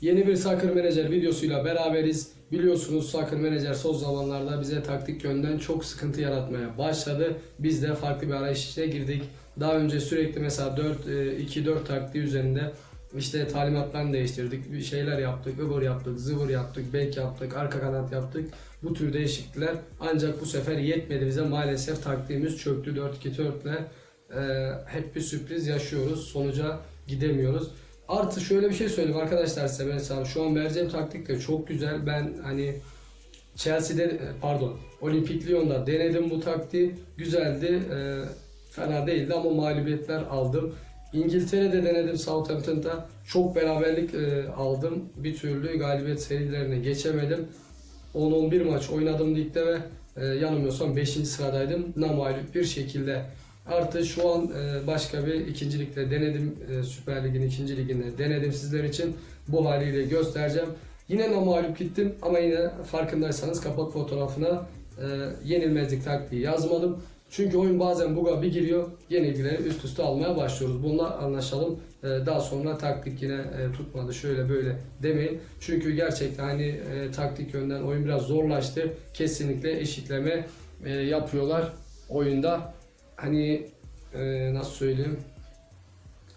Yeni bir Soccer Manager videosuyla beraberiz. Biliyorsunuz Soccer Manager son zamanlarda bize taktik yönden çok sıkıntı yaratmaya başladı. Biz de farklı bir arayış içine girdik. Daha önce sürekli mesela 4 2-4 taktiği üzerinde işte talimatlarını değiştirdik. Bir şeyler yaptık, ıvır yaptık, zıvır yaptık, bek yaptık, arka kanat yaptık. Bu tür değişiklikler ancak bu sefer yetmedi bize. Maalesef taktiğimiz çöktü 4-2-4 ile. Ee, hep bir sürpriz yaşıyoruz. Sonuca gidemiyoruz. Artı şöyle bir şey söyleyeyim arkadaşlar size mesela şu an vereceğim taktik de çok güzel. Ben hani Chelsea'de e, pardon Olimpik Lyon'da denedim bu taktiği. Güzeldi. Ee, fena değildi ama mağlubiyetler aldım. İngiltere'de denedim Southampton'da. Çok beraberlik e, aldım. Bir türlü galibiyet serilerine geçemedim. 10-11 maç oynadım ligde ve e, yanılmıyorsam 5. sıradaydım. Namalip bir şekilde. Artı şu an e, başka bir ikincilikte denedim. E, Süper Lig'in ikinci liginde denedim sizler için. Bu haliyle göstereceğim. Yine namalip gittim ama yine farkındaysanız kapak fotoğrafına e, yenilmezlik taktiği yazmadım. Çünkü oyun bazen buga bir giriyor, yenilgileri üst üste almaya başlıyoruz. Bununla anlaşalım. Daha sonra taktik yine tutmadı şöyle böyle demeyin. Çünkü gerçekten hani taktik yönden oyun biraz zorlaştı. Kesinlikle eşitleme yapıyorlar oyunda. Hani e, nasıl söyleyeyim?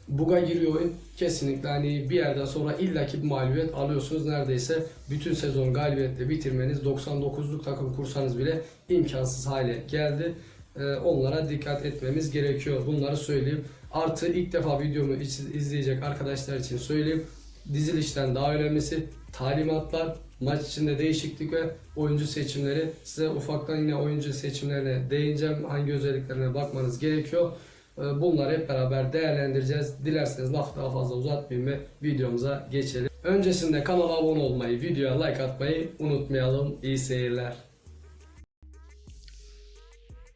Buga giriyor oyun. Kesinlikle hani bir yerden sonra illaki bir mağlubiyet alıyorsunuz. Neredeyse bütün sezon galibiyetle bitirmeniz 99'luk takım kursanız bile imkansız hale geldi. Ee, onlara dikkat etmemiz gerekiyor. Bunları söyleyeyim. Artı ilk defa videomu iz- izleyecek arkadaşlar için söyleyeyim. Dizilişten daha önemlisi talimatlar, maç içinde değişiklik ve oyuncu seçimleri. Size ufaktan yine oyuncu seçimlerine değineceğim. Hangi özelliklerine bakmanız gerekiyor. Ee, Bunları hep beraber değerlendireceğiz. Dilerseniz lafı daha fazla uzatmayayım ve videomuza geçelim. Öncesinde kanala abone olmayı, videoya like atmayı unutmayalım. İyi seyirler.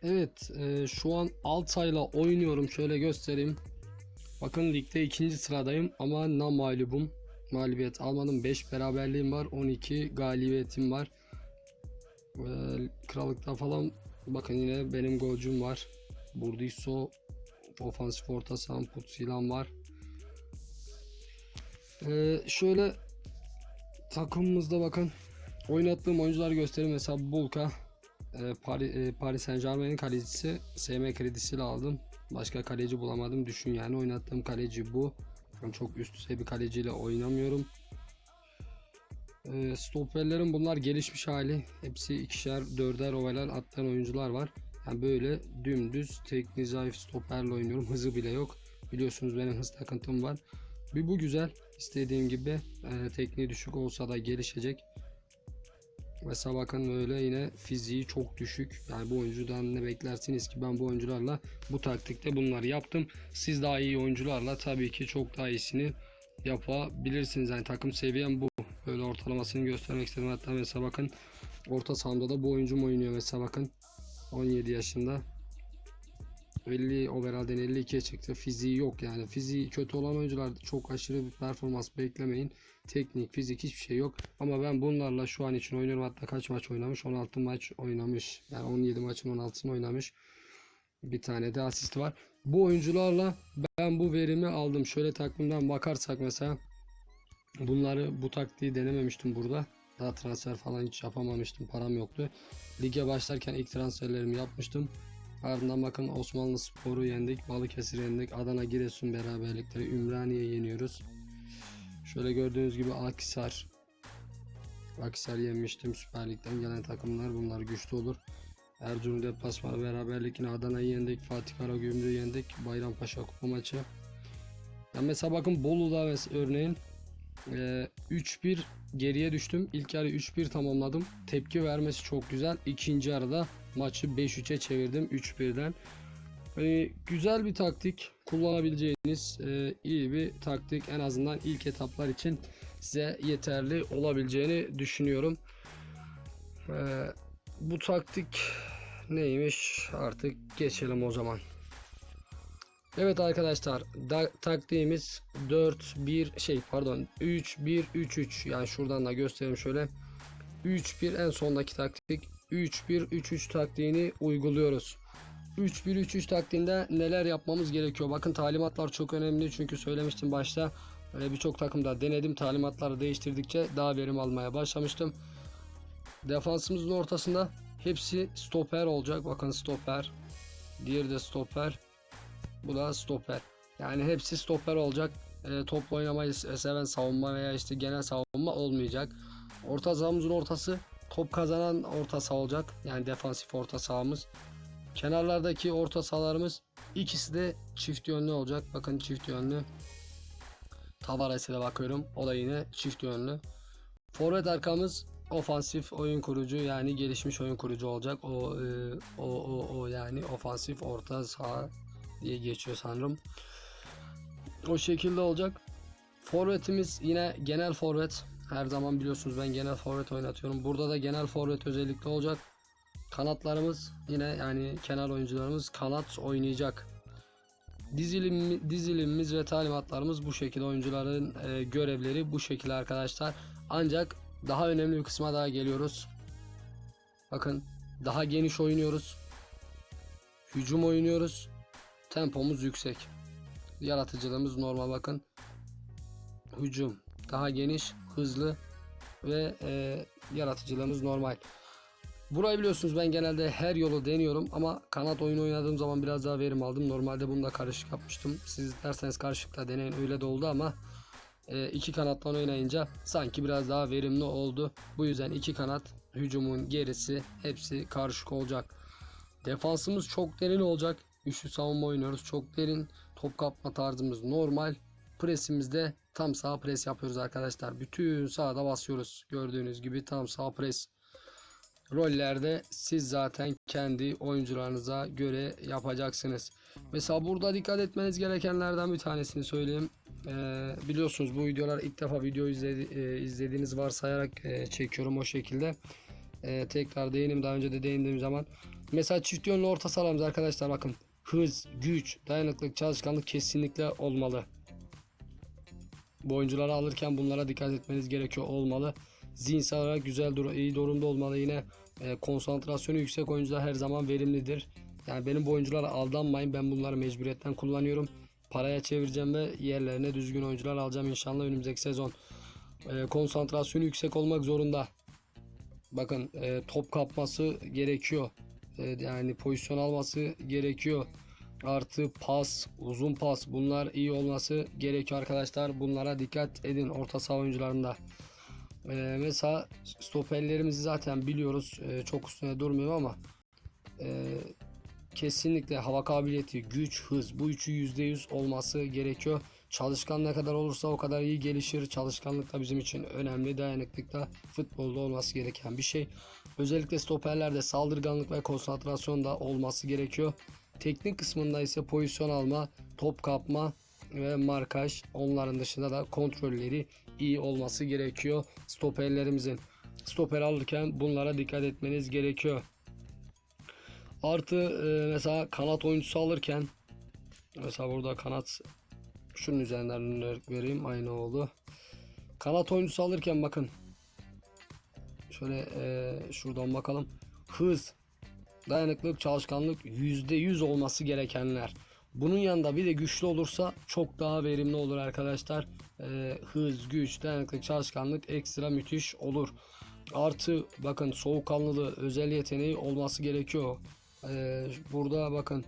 Evet, e, şu an Altay'la oynuyorum. Şöyle göstereyim. Bakın ligde ikinci sıradayım ama na mağlubum. Mağlubiyet almadım. 5 beraberliğim var. 12 galibiyetim var. E, kralıkta falan bakın yine benim golcüm var. Burdiso ofansif orta sahan Putsilan var. E, şöyle takımımızda bakın oynattığım oyuncuları göstereyim. Mesela Bulka e, Paris, e, Paris Saint Germain'in kalecisi SM kredisiyle aldım. Başka kaleci bulamadım. Düşün yani oynattığım kaleci bu. Ben çok üst düzey bir kaleciyle oynamıyorum. E, stoperlerim bunlar gelişmiş hali. Hepsi ikişer, dörder ovalar atlayan oyuncular var. Yani böyle dümdüz teknik zayıf stoperle oynuyorum. Hızı bile yok. Biliyorsunuz benim hız takıntım var. Bir bu güzel. İstediğim gibi e, tekniği düşük olsa da gelişecek. Mesela bakın böyle yine fiziği çok düşük. Yani bu oyuncudan ne beklersiniz ki ben bu oyuncularla bu taktikte bunları yaptım. Siz daha iyi oyuncularla tabii ki çok daha iyisini yapabilirsiniz. Yani takım seviyem bu. Böyle ortalamasını göstermek istedim. Hatta mesela bakın orta sahamda da bu oyuncum oynuyor mesela bakın. 17 yaşında. 50 overall'den 52'ye çıktı. Fiziği yok yani. Fiziği kötü olan oyuncular çok aşırı bir performans beklemeyin. Teknik, fizik hiçbir şey yok. Ama ben bunlarla şu an için oynuyorum. Hatta kaç maç oynamış? 16 maç oynamış. Yani 17 maçın 16'sını oynamış. Bir tane de asist var. Bu oyuncularla ben bu verimi aldım. Şöyle takvimden bakarsak mesela bunları bu taktiği denememiştim burada. Daha transfer falan hiç yapamamıştım. Param yoktu. Lige başlarken ilk transferlerimi yapmıştım. Ardından bakın Osmanlı Spor'u yendik. Balıkesir yendik. Adana Giresun beraberlikleri. Ümraniye yeniyoruz. Şöyle gördüğünüz gibi Akhisar. Akhisar yenmiştim. Süper Lig'den gelen takımlar bunlar güçlü olur. Erzurum deplasmanı beraberlik yine Adana'yı yendik. Fatih Karagümrük'ü yendik. Bayrampaşa kupa maçı. Ya mesela bakın Bolu'da mes- örneğin e, 3-1 geriye düştüm. İlk yarı 3-1 tamamladım. Tepki vermesi çok güzel. İkinci yarıda maçı 5-3'e çevirdim 3-1'den. Hani güzel bir taktik kullanabileceğiniz e, iyi bir taktik en azından ilk etaplar için size yeterli olabileceğini düşünüyorum. E, bu taktik neymiş artık geçelim o zaman. Evet arkadaşlar da, taktiğimiz 4 1 şey pardon 3 1 3 3 yani şuradan da göstereyim şöyle 3 1 en sondaki taktik 3 1 3 3 taktiğini uyguluyoruz. 3-1-3-3 taktiğinde neler yapmamız gerekiyor? Bakın talimatlar çok önemli çünkü söylemiştim başta. Ee, Birçok takımda denedim. Talimatları değiştirdikçe daha verim almaya başlamıştım. Defansımızın ortasında hepsi stoper olacak. Bakın stoper. Diğeri de stoper. Bu da stoper. Yani hepsi stoper olacak. E, topla oynamayı seven savunma veya işte genel savunma olmayacak. Orta sahamızın ortası top kazanan orta saha olacak. Yani defansif orta sahamız. Kenarlardaki orta sahalarımız ikisi de çift yönlü olacak. Bakın çift yönlü. Tavares'e de bakıyorum. O da yine çift yönlü. Forvet arkamız ofansif oyun kurucu yani gelişmiş oyun kurucu olacak. O e, o o o yani ofansif orta saha diye geçiyor sanırım. O şekilde olacak. Forvetimiz yine genel forvet. Her zaman biliyorsunuz ben genel forvet oynatıyorum. Burada da genel forvet özellikle olacak. Kanatlarımız yine yani kenar oyuncularımız kanat oynayacak. Dizilim, dizilimimiz ve talimatlarımız bu şekilde oyuncuların e, görevleri bu şekilde arkadaşlar. Ancak daha önemli bir kısma daha geliyoruz. Bakın daha geniş oynuyoruz. Hücum oynuyoruz. Tempomuz yüksek. Yaratıcılığımız normal bakın. Hücum daha geniş, hızlı ve e, yaratıcılığımız normal. Burayı biliyorsunuz ben genelde her yolu deniyorum ama kanat oyunu oynadığım zaman biraz daha verim aldım. Normalde bunu da karışık yapmıştım. Siz derseniz karışıkla deneyin öyle de oldu ama e, iki kanattan oynayınca sanki biraz daha verimli oldu. Bu yüzden iki kanat hücumun gerisi hepsi karışık olacak. Defansımız çok derin olacak. Üçlü savunma oynuyoruz. Çok derin. Top kapma tarzımız normal. Presimizde tam sağ pres yapıyoruz arkadaşlar. Bütün sahada basıyoruz. Gördüğünüz gibi tam sağ pres. Rollerde siz zaten kendi oyuncularınıza göre yapacaksınız. Mesela burada dikkat etmeniz gerekenlerden bir tanesini söyleyeyim. Ee, biliyorsunuz bu videolar ilk defa video izledi, e, izlediğiniz varsayarak e, çekiyorum o şekilde. E, tekrar değinim daha önce de değindiğim zaman. Mesela çift yönlü orta sahamız arkadaşlar bakın. Hız, güç, dayanıklılık, çalışkanlık kesinlikle olmalı. Bu oyuncuları alırken bunlara dikkat etmeniz gerekiyor olmalı. Zihinsel olarak güzel dur iyi durumda olmalı yine e, konsantrasyonu yüksek oyuncular her zaman verimlidir. Yani benim bu oyunculara aldanmayın ben bunları mecburiyetten kullanıyorum. Paraya çevireceğim ve yerlerine düzgün oyuncular alacağım inşallah önümüzdeki sezon. E, konsantrasyonu yüksek olmak zorunda. Bakın e, top kapması gerekiyor. E, yani pozisyon alması gerekiyor. Artı pas, uzun pas bunlar iyi olması gerekiyor arkadaşlar. Bunlara dikkat edin orta saha oyuncularında. Ee, mesela stoperlerimizi zaten biliyoruz. Ee, çok üstüne durmuyor ama e, kesinlikle hava kabiliyeti, güç, hız bu üçü %100 olması gerekiyor. Çalışkan ne kadar olursa o kadar iyi gelişir. Çalışkanlık da bizim için önemli. Dayanıklık da futbolda olması gereken bir şey. Özellikle stoperlerde saldırganlık ve konsantrasyon da olması gerekiyor. Teknik kısmında ise pozisyon alma, top kapma ve markaj onların dışında da kontrolleri iyi olması gerekiyor stoperlerimizin. Stoper alırken bunlara dikkat etmeniz gerekiyor. Artı e, mesela kanat oyuncusu alırken mesela burada kanat şunun üzerinden vereyim aynı oldu. Kanat oyuncusu alırken bakın şöyle e, şuradan bakalım. Hız, dayanıklılık, çalışkanlık %100 olması gerekenler. Bunun yanında bir de güçlü olursa çok daha verimli olur arkadaşlar. Ee, hız, güç, dayanıklılık, çalışkanlık ekstra müthiş olur. Artı bakın soğukkanlılığı özel yeteneği olması gerekiyor. Ee, burada bakın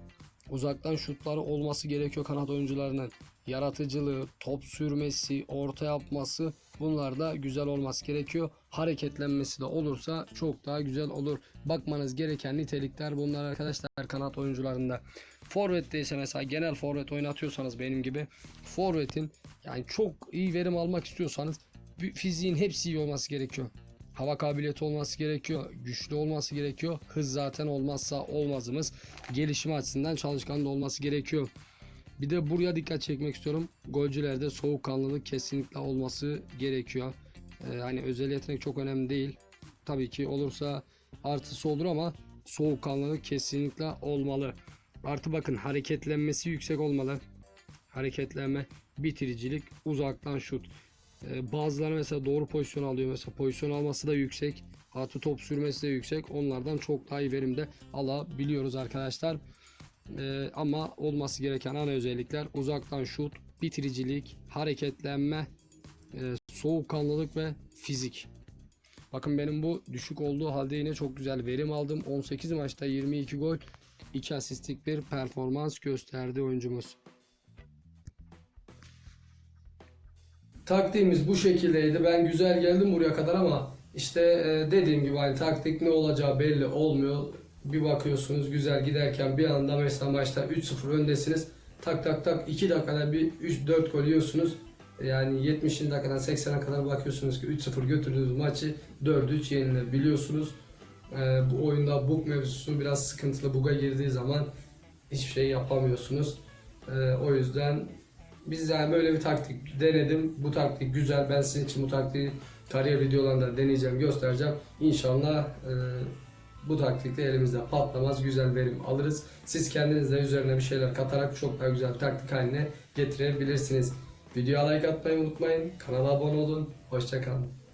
uzaktan şutları olması gerekiyor kanat oyuncularının. Yaratıcılığı, top sürmesi, orta yapması bunlar da güzel olması gerekiyor. Hareketlenmesi de olursa çok daha güzel olur. Bakmanız gereken nitelikler bunlar arkadaşlar kanat oyuncularında. Forvet'te ise mesela genel forvet oynatıyorsanız benim gibi forvetin yani çok iyi verim almak istiyorsanız fiziğin hepsi iyi olması gerekiyor. Hava kabiliyeti olması gerekiyor. Güçlü olması gerekiyor. Hız zaten olmazsa olmazımız. Gelişim açısından çalışkan da olması gerekiyor. Bir de buraya dikkat çekmek istiyorum. Golcülerde soğukkanlılık kesinlikle olması gerekiyor. Ee, hani özel yetenek çok önemli değil. Tabii ki olursa artısı olur ama soğukkanlılık kesinlikle olmalı. Artı bakın hareketlenmesi yüksek olmalı. Hareketlenme, bitiricilik, uzaktan şut. Ee, bazıları mesela doğru pozisyon alıyor. Mesela pozisyon alması da yüksek. Artı top sürmesi de yüksek. Onlardan çok daha iyi verimde alabiliyoruz arkadaşlar. Ee, ama olması gereken ana özellikler uzaktan şut, bitiricilik, hareketlenme, e, soğukkanlılık ve fizik. Bakın benim bu düşük olduğu halde yine çok güzel verim aldım. 18 maçta 22 gol, 2 asistlik bir performans gösterdi oyuncumuz. Taktiğimiz bu şekildeydi. Ben güzel geldim buraya kadar ama işte e, dediğim gibi hani taktik ne olacağı belli olmuyor. Bir bakıyorsunuz güzel giderken bir anda mesela maçta 3-0 öndesiniz. Tak tak tak 2 dakikada bir 3-4 gol yiyorsunuz. Yani 70. dakikadan 80'e kadar bakıyorsunuz ki 3-0 götürdüğünüz maçı 4-3 yenilebiliyorsunuz. E, bu oyunda bug mevzusu biraz sıkıntılı. Bug'a girdiği zaman hiçbir şey yapamıyorsunuz. E, o yüzden biz yani böyle bir taktik denedim. Bu taktik güzel. Ben sizin için bu taktiği kariyer videolarında deneyeceğim, göstereceğim. İnşallah e, bu taktikle elimizde patlamaz, güzel verim alırız. Siz kendiniz de üzerine bir şeyler katarak çok daha güzel taktik haline getirebilirsiniz. Videoya like atmayı unutmayın. Kanala abone olun. Hoşçakalın.